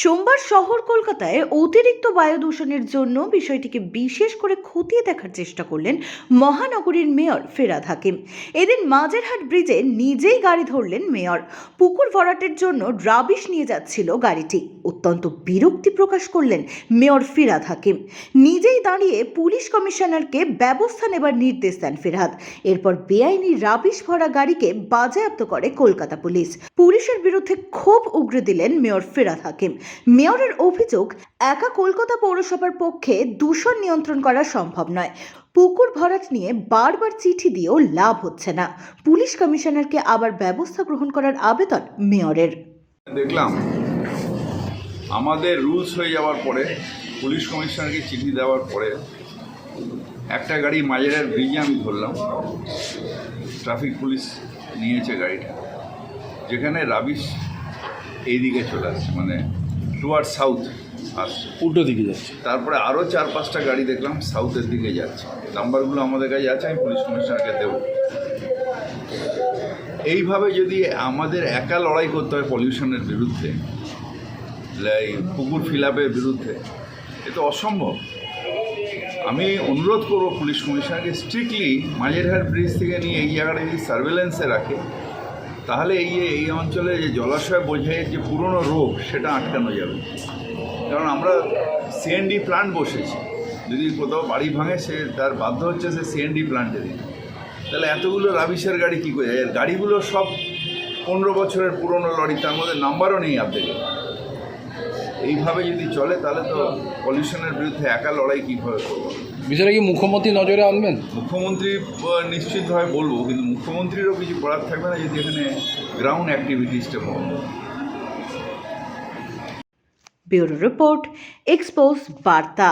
সোমবার শহর কলকাতায় অতিরিক্ত বায়ু দূষণের জন্য বিষয়টিকে বিশেষ করে খতিয়ে দেখার চেষ্টা করলেন মহানগরীর মেয়র ফেরাদ হাকিম। এদিন মাঝেরহাট ব্রিজে নিজেই গাড়ি ধরলেন মেয়র। পুকুর ভরাটের জন্য রাবিশ নিয়ে যাচ্ছিল গাড়িটি। অত্যন্ত বিরক্তি প্রকাশ করলেন মেয়র ফিরাদ হাকিম। নিজেই দাঁড়িয়ে পুলিশ কমিশনারকে ব্যবস্থা নেবার নির্দেশ দেন ফিরহাদ এরপর বেআইনি রাবিশ ভরা গাড়িকে বাজেয়াপ্ত করে কলকাতা পুলিশ। পুলিশের বিরুদ্ধে ক্ষোভ উগরে দিলেন মেয়র ফিরাদ হাকিম। মেয়রের অভিযোগ, একা কলকাতা পৌরসভার পক্ষে দূষণ নিয়ন্ত্রণ করা সম্ভব নয়। পুকুর ভরাট নিয়ে বারবার চিঠি দিয়েও লাভ হচ্ছে না। পুলিশ কমিশনারকে আবার ব্যবস্থা গ্রহণ করার আবেদন মেয়রের। দেখলাম আমাদের রুলস হয়ে যাওয়ার পরে, পুলিশ কমিশনারকে চিঠি দেওয়ার পরে একটা গাড়ি মাঝের ব্রিজে আমি ধরলাম। ট্রাফিক পুলিশ নিয়েছে গাড়িটা। যেখানে রাবিশ এইদিকে চলে আসছে মানে টুয়ার্ড সাউথ আসছে উল্টো দিকে যাচ্ছে। তারপরে আরও চার পাঁচটা গাড়ি দেখলাম সাউথের দিকে যাচ্ছে। নাম্বারগুলো আমাদের কাছে আছে আমি পুলিশ কমিশনারকে দেবো। এইভাবে যদি আমাদের একা লড়াই করতে হয় পলিউশনের বিরুদ্ধে এই পুকুর ফিলাপের বিরুদ্ধে এ তো অসম্ভব। আমি অনুরোধ করব পুলিশ কমিশনারকে স্ট্রিক্টলি মাঝেরহাট ব্রিজ থেকে নিয়ে এই জায়গাটা যদি সার্ভেলেন্সে রাখে তাহলে এই এই অঞ্চলে যে জলাশয় বোঝায় যে পুরনো রোগ, সেটা আটকানো যাবে। কারণ আমরা সিএনডি প্লান্ট বসেছি। যদি কোথাও বাড়ি ভাঙে, সে তার বাধ্য হচ্ছে সে সিএনডি প্লান্টে দিতে। তাহলে এতগুলো রাবিশের গাড়ি কী করে? গাড়িগুলো সব পনেরো বছরের পুরনো লরি, তার মধ্যে নাম্বারও নেই আর্ধেকে এইভাবে যদি চলে তাহলে তো পলিউশনের বিরুদ্ধে একা লড়াই কীভাবে করব? বিষয়টা কি মুখ্যমন্ত্রী নজরে আনবেন? মুখ্যমন্ত্রী নিশ্চিতভাবে বলব কিন্তু মুখ্যমন্ত্রীরও কিছু করার থাকবে না যদি এখানে গ্রাউন্ড অ্যাক্টিভিটিসটা বন্ধ ব্যুরো রিপোর্ট এক্সপোজ বার্তা।